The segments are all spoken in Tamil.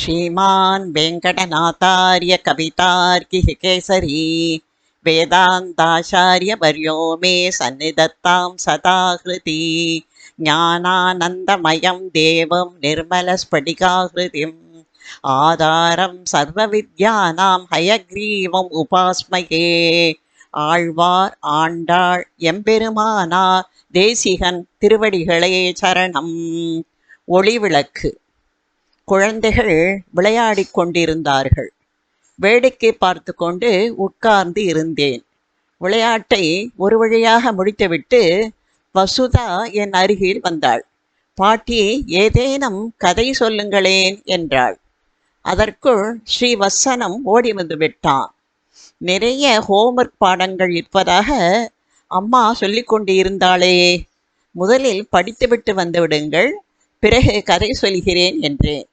श्रीमान् वेङ्कटनाथार्य कवितार्किकेसरी वेदान्ताचार्यवर्यो मे सन्निधत्तां सदा हृति ज्ञानानन्दमयं देवं निर्मलस्फटिकाकृतिम् आधारं सर्वविद्यानां हयग्रीवम् उपास्महे ஆழ்வார் ஆண்டாள் எம்பெருமானார் தேசிகன் திருவடிகளே சரணம் ஒளிவிளக்கு குழந்தைகள் விளையாடிக் கொண்டிருந்தார்கள். வேடிக்கை பார்த்து கொண்டு உட்கார்ந்து இருந்தேன். விளையாட்டை ஒரு வழியாக முடித்துவிட்டு வசுதா என் அருகில் வந்தாள். பாட்டி ஏதேனும் கதை சொல்லுங்களேன் என்றாள். அதற்குள் ஸ்ரீ வசனம் ஓடி வந்து விட்டான். நிறைய ஹோம்ஒர்க் பாடங்கள் இருப்பதாக அம்மா சொல்லி கொண்டு இருந்தாளே முதலில் படித்துவிட்டு வந்துவிடுங்கள் பிறகு கதை சொல்கிறேன் என்றேன்.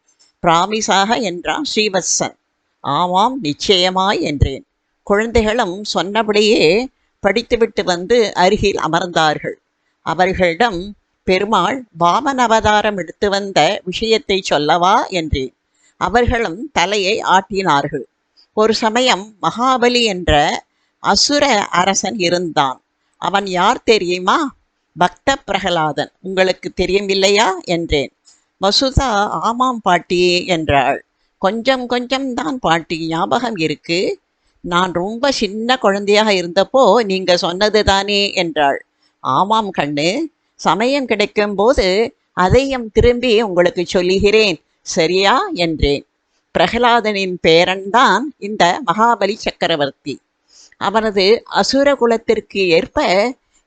பிராமிஸாக என்றான் ஸ்ரீவத்சன். ஆமாம் நிச்சயமாய் என்றேன். குழந்தைகளும் சொன்னபடியே படித்துவிட்டு வந்து அருகில் அமர்ந்தார்கள். அவர்களிடம் பெருமாள் வாமன அவதாரம் எடுத்து வந்த விஷயத்தை சொல்லவா? என்றேன். அவர்களும் தலையை ஆட்டினார்கள். ஒரு சமயம் மகாபலி என்ற அசுர அரசன் இருந்தான். அவன் யார் தெரியுமா? பக்த பிரகலாதன். உங்களுக்கு தெரியவில்லையா என்றேன். வசுதா ஆமாம் பாட்டி என்றாள். கொஞ்சம் கொஞ்சம் தான் பாட்டி ஞாபகம் இருக்கு. நான் ரொம்ப சின்ன குழந்தையாக இருந்தப்போ நீங்க சொன்னது தானே என்றாள். ஆமாம் கண்ணு சமயம் கிடைக்கும் போது அதையும் திரும்பி உங்களுக்கு சொல்லுகிறேன் சரியா என்றேன். பிரகலாதனின் பேரன்தான் இந்த மகாபலி சக்கரவர்த்தி. அவனது அசுர குலத்திற்கு ஏற்ப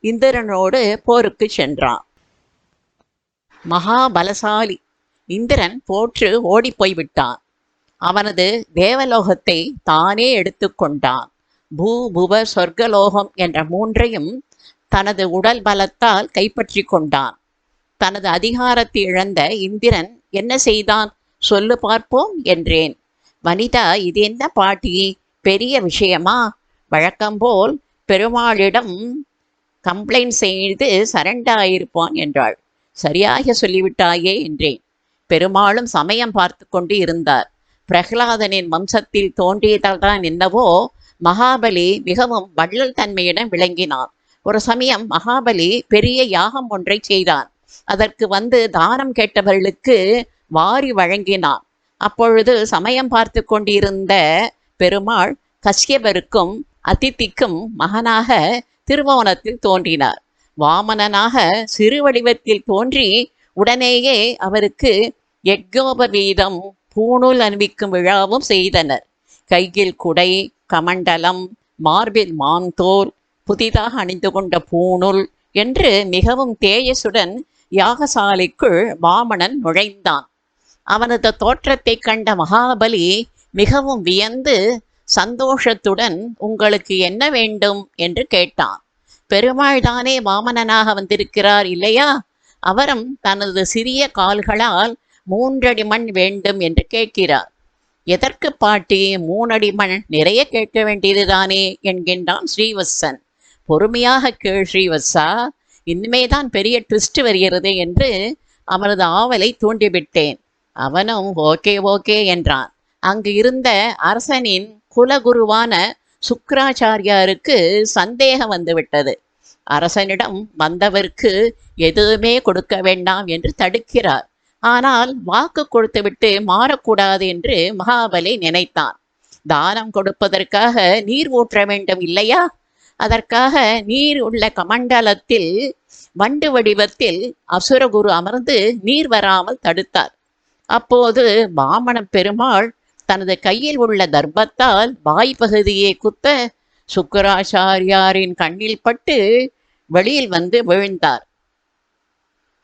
இந்திரனோடு போருக்கு சென்றான். மகாபலசாலி. இந்திரன் போற்று ஓடிப்போய் விட்டான் அவனது தேவலோகத்தை தானே எடுத்துக்கொண்டான் பூ புவ சொர்க்கலோகம் என்ற மூன்றையும் தனது உடல் பலத்தால் கைப்பற்றி கொண்டான். தனது அதிகாரத்தை இழந்த இந்திரன் என்ன செய்தான்? சொல்லு பார்ப்போம் என்றேன். வனிதா இது என்ன பாட்டி? பெரிய விஷயமா? வழக்கம்போல் பெருமாளிடம் கம்ப்ளைண்ட் செய்து சரண்டாயிருப்பான் என்றாள். சரியாக சொல்லிவிட்டாயே என்றேன். பெருமாளும் சமயம் பார்த்து கொண்டு இருந்தார். பிரகலாதனின் வம்சத்தில் தோன்றியதால்தான் என்னவோ மகாபலி மிகவும் வள்ளல் தன்மையிடம் விளங்கினான். ஒரு சமயம் மகாபலி பெரிய யாகம் ஒன்றை செய்தான். அதற்கு வந்து தானம் கேட்டவர்களுக்கு வாரி வழங்கினான். அப்பொழுது சமயம் பார்த்து கொண்டிருந்த பெருமாள் கஷ்யபருக்கும் அதித்திக்கும் மகனாக திருவோணத்தில் தோன்றினார். வாமனனாக சிறு வடிவத்தில் தோன்றி உடனேயே அவருக்கு யக்யோபவீதம் பூணூல் அணிவிக்கும் விழாவும் செய்தனர். கையில் குடை கமண்டலம் மார்பில் மாந்தோல் புதிதாக அணிந்து கொண்ட பூணூல் என்று மிகவும் தேயசுடன் யாகசாலைக்குள் வாமணன் நுழைந்தான். அவனது தோற்றத்தை கண்ட மகாபலி மிகவும் வியந்து சந்தோஷத்துடன் உங்களுக்கு என்ன வேண்டும்? என்று கேட்டான். பெருமாள் தானே வாமனனாக வந்திருக்கிறார் இல்லையா? அவரும் தனது சிறிய கால்களால் மூன்றடி மண் வேண்டும் என்று கேட்கிறார். எதற்கு பாட்டி மூணடி மண்? நிறைய கேட்க வேண்டியதுதானே என்கின்றான் ஸ்ரீவத்சன். பொறுமையாக கேள் ஸ்ரீவத்சா இனிமேதான் பெரிய ட்விஸ்ட் வருகிறது என்று அவனது ஆவலை தூண்டிவிட்டேன். அவனும் ஓகே ஓகே என்றான். அங்கு இருந்த அரசனின் குலகுருவான சுக்கராச்சாரியாருக்கு சந்தேகம் வந்துவிட்டது. அரசனிடம் வந்தவருக்கு எதுவுமே கொடுக்க வேண்டாம் என்று தடுக்கிறார். ஆனால் வாக்கு கொடுத்துவிட்டு மாறக்கூடாது என்று மகாபலி நினைத்தான். தானம் கொடுப்பதற்காக நீர் ஊற்ற வேண்டும் இல்லையா? அதற்காக நீர் உள்ள கமண்டலத்தில் வண்டு வடிவத்தில் அசுரகுரு அமர்ந்து நீர் வராமல் தடுத்தார். அப்போது வாமன பெருமாள் தனது கையில் உள்ள தர்ப்பத்தால் வாய்ப்பகுதியை குத்த சுக்கராச்சாரியாரின் கண்ணில் பட்டு வெளியில் வந்து விழுந்தார்.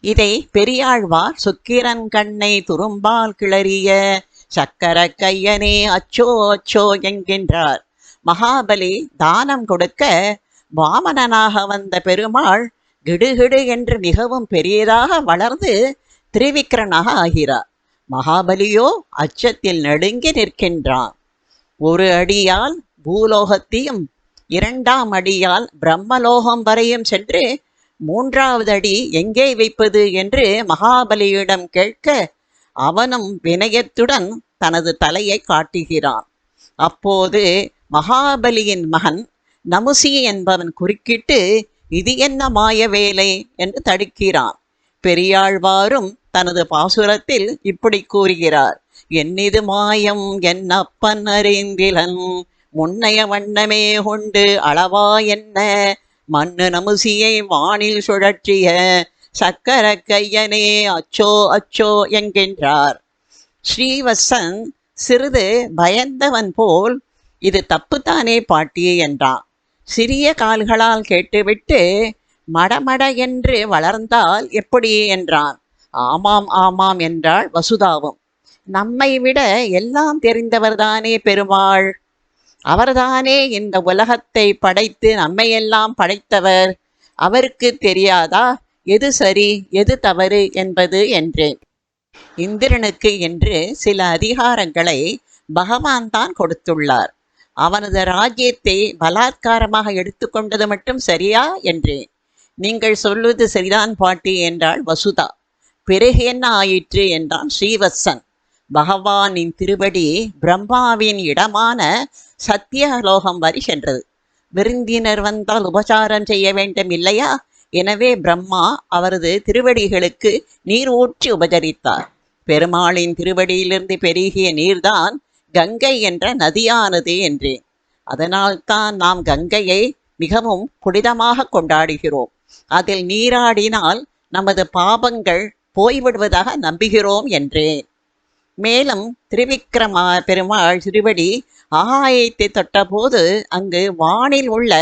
இதை பெரியாழ்வார் சுக்கிரன் கண்ணை துரும்பால் கிளறிய சக்கர கையனே அச்சோ அச்சோ என்கின்றார். மகாபலி தானம் கொடுக்க வாமனனாக வந்த பெருமாள் கிடுகிடு என்று மிகவும் பெரியதாக வளர்ந்து திரிவிக்ரனாக ஆகிறார். மகாபலியோ அச்சத்தில் நடுங்கி நிற்கின்றான். ஒரு அடியால் பூலோகத்தையும் இரண்டாம் அடியால் பிரம்மலோகம் வரையும் சென்று மூன்றாவது அடி எங்கே வைப்பது என்று மகாபலியிடம் கேட்க அவனும் வினயத்துடன் தனது தலையை காட்டுகிறான். அப்போது மகாபலியின் மகன் நமுசி என்பவன் குறுக்கிட்டு இது என்ன மாய வேலை? என்று தடுக்கிறான். பெரியாழ்வாரும் தனது பாசுரத்தில் இப்படி கூறுகிறார் என்னிது மாயம் என் அப்பன் அறிந்திலன் முன்னைய வண்ணமே கொண்டு அளவா என்ன? மண்ணு நமுசியை வானில் சுழற்றிய சக்கர கையனே அச்சோ அச்சோ என்கின்றார். ஸ்ரீவசன் சிறிது பயந்தவன் போல் இது தப்புத்தானே பாட்டி என்றான். சிறிய கால்களால் கேட்டுவிட்டு மடமட என்று வளர்ந்தால் எப்படி? என்றான். ஆமாம் ஆமாம் என்றாள் வசுதாவும். நம்மை விட எல்லாம் தெரிந்தவர்தானே பெருமாள்? அவர்தானே இந்த உலகத்தை படைத்து நம்மையெல்லாம் படைத்தவர். அவருக்கு தெரியாதா? எது சரி எது தவறு என்பது என்றேன் இந்திரனுக்கு என்று சில அதிகாரங்களை பகவான் தான் கொடுத்துள்ளார். அவனது ராஜ்யத்தை பலாத்காரமாக எடுத்துக்கொண்டது மட்டும் சரியா என்றேன் நீங்கள் சொல்வது சரிதான் பாட்டி என்றாள் வசுதா. பிறகு என்ன ஆயிற்று என்றான் ஸ்ரீவத்சன். பகவானின் திருவடி பிரம்மாவின் இடமான சத்தியலோகம் வரை சென்றது. விருந்தினர் வந்தால் உபசாரம் செய்ய வேண்டும் இல்லையா? எனவே பிரம்மா அவரது திருவடிகளுக்கு நீர் ஊற்றி உபசரித்தார். பெருமாளின் திருவடியிலிருந்து பெருகிய நீர்தான் கங்கை என்ற நதியானது என்றேன். அதனால்தான் நாம் கங்கையை மிகவும் புனிதமாக கொண்டாடுகிறோம். அதில் நீராடினால் நமது பாபங்கள் போய்விடுவதாக நம்புகிறோம் என்றேன் மேலும் திருவிக்கிரம பெருமாள் திருவடி ஆகாயத்தை தொட்டபோது அங்கு வானில் உள்ள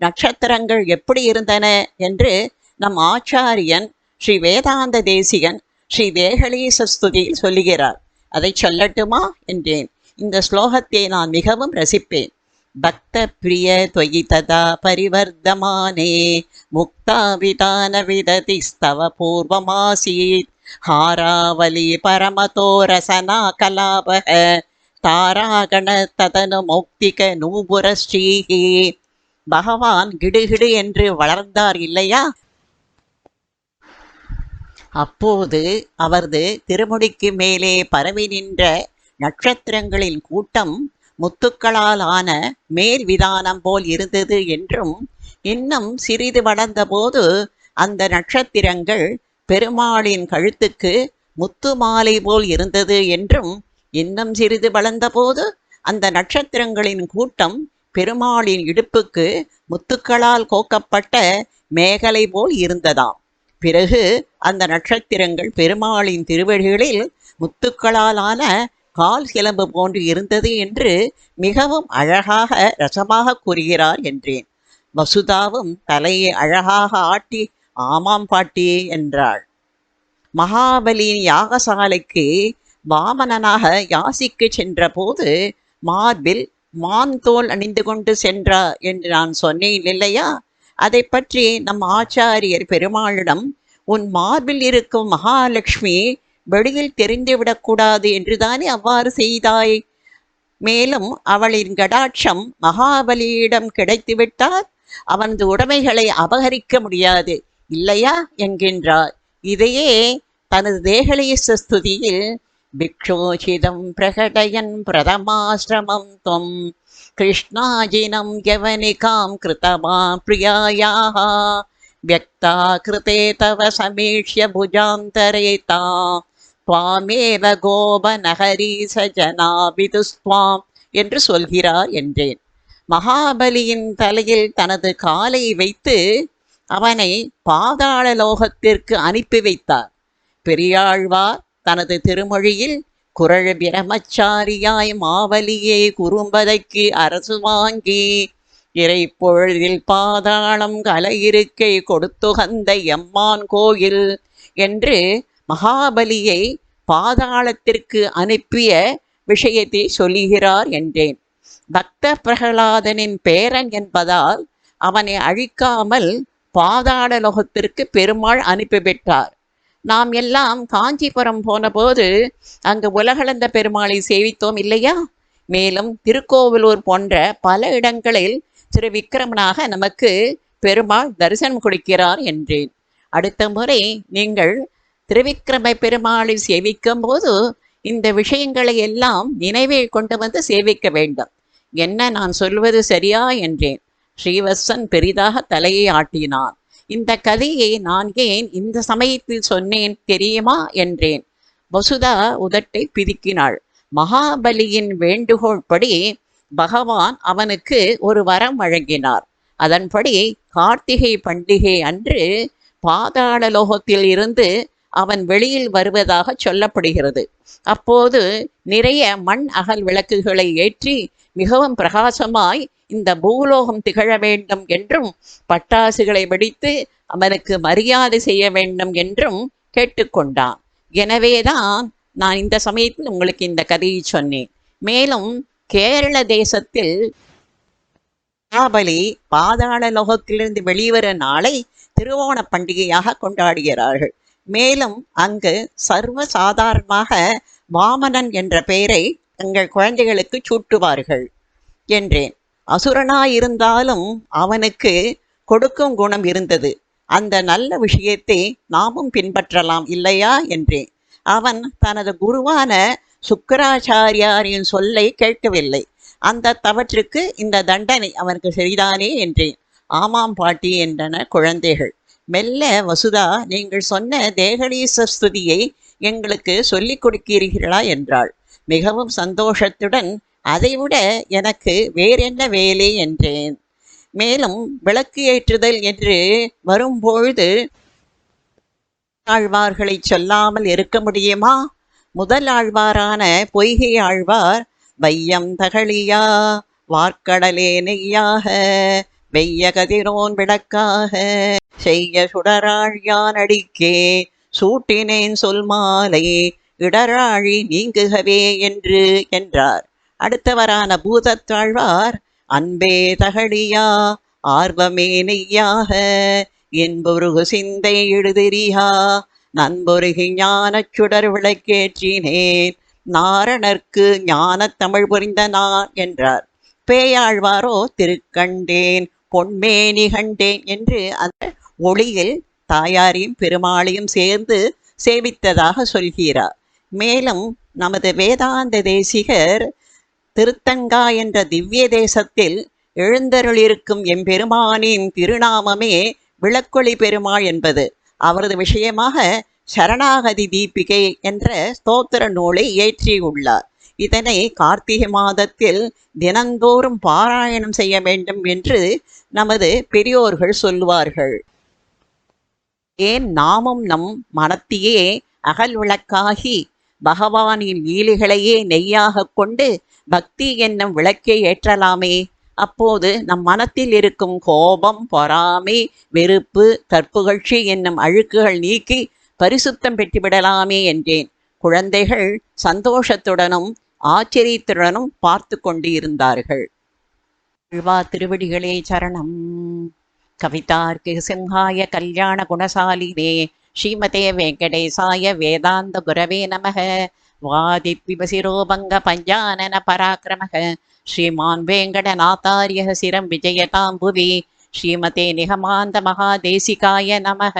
நட்சத்திரங்கள் எப்படி இருந்தன என்று நம் ஆச்சாரியன் ஸ்ரீ வேதாந்த தேசிகன் ஸ்ரீ தேகலீச ஸ்துதியில் சொல்லுகிறார். அதை சொல்லட்டுமா என்றேன். இந்த ஸ்லோகத்தை நான் மிகவும் ரசிப்பேன். பக்த பிரிய தொயி ததா பரிவர்த்தமானே முக்தாவிதான விததி ஸ்தவ பூர்வமாசீத் हारावली परमतो रसना कलापः தாராகண ததனு மௌக்திக நூபுரஸ்ரீஹி பகவான் கிடுகிடு என்று வளர்ந்தார் இல்லையா அப்போது அவரது திருமுடிக்கு மேலே பரவி நின்ற நட்சத்திரங்களின் கூட்டம் முத்துக்களால் ஆன மேல் விதானம் போல் இருந்தது என்றும் இன்னும் சிறிது வளர்ந்தபோது அந்த நட்சத்திரங்கள் பெருமாளின் கழுத்துக்கு முத்து மாலை போல் இருந்தது என்றும் இன்னும் சிறிது வளர்ந்தபோது அந்த நட்சத்திரங்களின் கூட்டம் பெருமாளின் இடுப்புக்கு முத்துக்களால் கோக்கப்பட்ட மேகலை போல் இருந்ததாம். பிறகு அந்த நட்சத்திரங்கள் பெருமாளின் திருவடிகளில் முத்துக்களாலான கால் சிலம்பு போன்று இருந்தது என்று மிகவும் அழகாக ரசமாக கூறுகிறார் என்றேன். வசுதாவும் தலையை அழகாக ஆட்டி ஆமாம் பாட்டி என்றாள். மகாபலியின் யாகசாலைக்கு வாமனனாக யாசிக்கு சென்றபோது மார்பில் மான் தோல் அணிந்து கொண்டு சென்றார் என்று நான் சொன்னேன் இல்லையா? அதை பற்றி நம் ஆச்சாரியர் பெருமாளிடம் உன் மார்பில் இருக்கும் மகாலட்சுமி வெளியில் தெரிந்துவிடக்கூடாது என்றுதானே அவ்வாறு செய்தாய் மேலும் அவளின் கடாட்சம் மகாபலியிடம் கிடைத்துவிட்டால் அவனது உடைமைகளை அபகரிக்க முடியாது இல்லையா என்கின்றார் இதையே தனது தேகலீச ஸ்துதியில் பிக்ஷோசிதம் பிரகடயன் பிரதமாசிரமம் துவம் கிருஷ்ணாஜினம் யவனிகாம் கிருதமா பிரியாயாக व्यक्ता कृते तव समीक्ष्य भुजान्तरे ता துவாமேவ கோப நகரீச ஜனாபிதுஸ்வாம் என்று சொல்கிறார் என்றேன். மகாபலியின் தலையில் தனது காலை வைத்து அவனை பாதாள லோகத்திற்கு அனுப்பி வைத்தார். பெரியாழ்வார் தனது திருமொழியில் குரல் பிரமச்சாரியாய் மாவலியே குறும்பதைக்கு அரசு வாங்கி இறை பொழுதில் பாதாளம் கலையிருக்கை கொடுத்துகந்த எம்மான் கோயில் என்று மகாபலியை பாதாளத்திற்கு அனுப்பிய விஷயத்தை சொல்லுகிறார் என்றேன். பக்த பிரகலாதனின் பேரன் என்பதால் அவனை அழிக்காமல் பாதாள லோகத்திற்கு பெருமாள் அனுப்பிவிட்டார் நாம் எல்லாம் காஞ்சிபுரம் போனபோது அங்கு உலகளந்த பெருமாளை சேவித்தோம் இல்லையா? மேலும் திருக்கோவிலூர் போன்ற பல இடங்களில் திரு விக்ரமனாக நமக்கு பெருமாள் தரிசனம் கொடுக்கிறார் என்றேன். அடுத்த முறை நீங்கள் திருவிக்கிரம பெருமாளை சேவிக்கும் போது இந்த விஷயங்களை எல்லாம் நினைவில் கொண்டு வந்து சேவிக்க வேண்டும். என்ன நான் சொல்வது சரியா என்றேன். ஸ்ரீவத்சன் பெரிதாக தலையை ஆட்டினான் இந்த கதையை நான் ஏன் இந்த சமயத்தில் சொன்னேன் தெரியுமா என்றேன். வசுதா உதட்டை பிதுக்கினாள். மகாபலியின் வேண்டுகோள் படி பகவான் அவனுக்கு ஒரு வரம் வழங்கினார். அதன்படி கார்த்திகை பண்டிகை அன்று பாதாள லோகத்தில் இருந்து அவன் வெளியில் வருவதாக சொல்லப்படுகிறது. அப்போது நிறைய மண் அகல் விளக்குகளை ஏற்றி மிகவும் பிரகாசமாய் இந்த பூலோகம் திகழ வேண்டும் என்றும் பட்டாசுகளை வெடித்து அவனுக்கு மரியாதை செய்ய வேண்டும் என்றும் கேட்டுக்கொண்டான். எனவேதான் நான் இந்த சமயத்தில் உங்களுக்கு இந்த கதையை சொன்னேன். மேலும் கேரள தேசத்தில் மகாபலி பாதாள லோகத்திலிருந்து வெளிவர நாளை திருவோண பண்டிகையாக கொண்டாடுகிறார்கள். மேலும் அங்கு சர்வ சாதாரணமாக வாமனன் என்ற பெயரை எங்கள் குழந்தைகளுக்கு சூட்டுவார்கள் என்றேன். அசுரனாயிருந்தாலும் அவனுக்கு கொடுக்கும் குணம் இருந்தது. அந்த நல்ல விஷயத்தை நாமும் பின்பற்றலாம் இல்லையா? என்றேன். அவன் தனது குருவான சுக்கராச்சாரியாரின் சொல்லை கேட்கவில்லை. அந்த தவற்றுக்கு இந்த தண்டனை அவனுக்கு சரிதானே என்றேன். ஆமாம் பாட்டி என்றன குழந்தைகள். மெல்ல வசுதா நீங்கள் சொன்ன தேகடீசர் ஸ்துதியை எங்களுக்கு சொல்லிக் கொடுக்கிறீர்களா? என்றாள். மிகவும் சந்தோஷத்துடன் அதைவிட எனக்கு வேறென்ன வேலை? என்றேன். மேலும் விளக்கு ஏற்றுதல் என்று வரும்பொழுது ஆழ்வார்களை சொல்லாமல் இருக்க முடியுமா? முதல் ஆழ்வாரான பொய்கை ஆழ்வார் வையம் தகழியா வார்க்கடலே நெய்யாக வெய்ய கதிரோன் விளக்காக. செய்ய சுடராழியானடிக்கே சூட்டினேன் சொல் மாலை இடராழி நீங்குகவே என்று என்றார். அடுத்தவரான பூதத்தாழ்வார் அன்பே தகழியா ஆர்வமே நெய்யாக என்பொருகு சிந்தை எழுதிரியா நண்பொருகி ஞானச் சுடர் விளக்கேற்றினேன் நாரணர்க்கு ஞான தமிழ் புரிந்த நான் என்றார். பேயாழ்வாரோ திருக்கண்டேன் பொன்மேனி கண்டேன் என்று அந்த ஒளியில் தாயாரையும் பெருமாளையும் சேர்ந்து சேவித்ததாக சொல்கிறார். மேலும் நமது வேதாந்த தேசிகர் திருத்தங்கா என்ற திவ்ய தேசத்தில் எழுந்தருளிருக்கும் எம்பெருமானின் திருநாமமே விளக்கொளி பெருமாள் என்பது. அவரது விஷயமாக சரணாகதி தீபிகை என்ற ஸ்தோத்திர நூலை இயற்றியுள்ளார். இதனை கார்த்திகை மாதத்தில் தினந்தோறும் பாராயணம் செய்ய வேண்டும் என்று நமது பெரியோர்கள் சொல்லுவார்கள். ஏன் நாமும் நம் மனத்தையே அகல் விளக்காகி பகவானின் லீலைகளையே நெய்யாகக் கொண்டு பக்தி என்னும் விளக்கை ஏற்றலாமே. அப்போது நம் மனத்தில் இருக்கும் கோபம் பொறாமை வெறுப்பு தற்புகழ்ச்சி என்னும் அழுக்குகள் நீக்கி பரிசுத்தம் பெற்றுவிடலாமே என்றேன். குழந்தைகள் சந்தோஷத்துடனும் ஆச்சரியத்துடனும் பார்த்து கொண்டு இருந்தார்கள் திருவடிகளே சரணம். கவிதார்க்கு சிம்ஹாய கல்யாண குணசாலினே ஸ்ரீமதே வெங்கடேசாய வேதாந்த குரவே நமக. வாதித்விபசிரோபங்க பஞ்சானன பராக்கிரமக. ஸ்ரீமான் வேங்கடநாத்தாரிய சிரம் விஜயதாம்புவி. ஸ்ரீமதே நிகமாந்த மகாதேசிகாய நமக.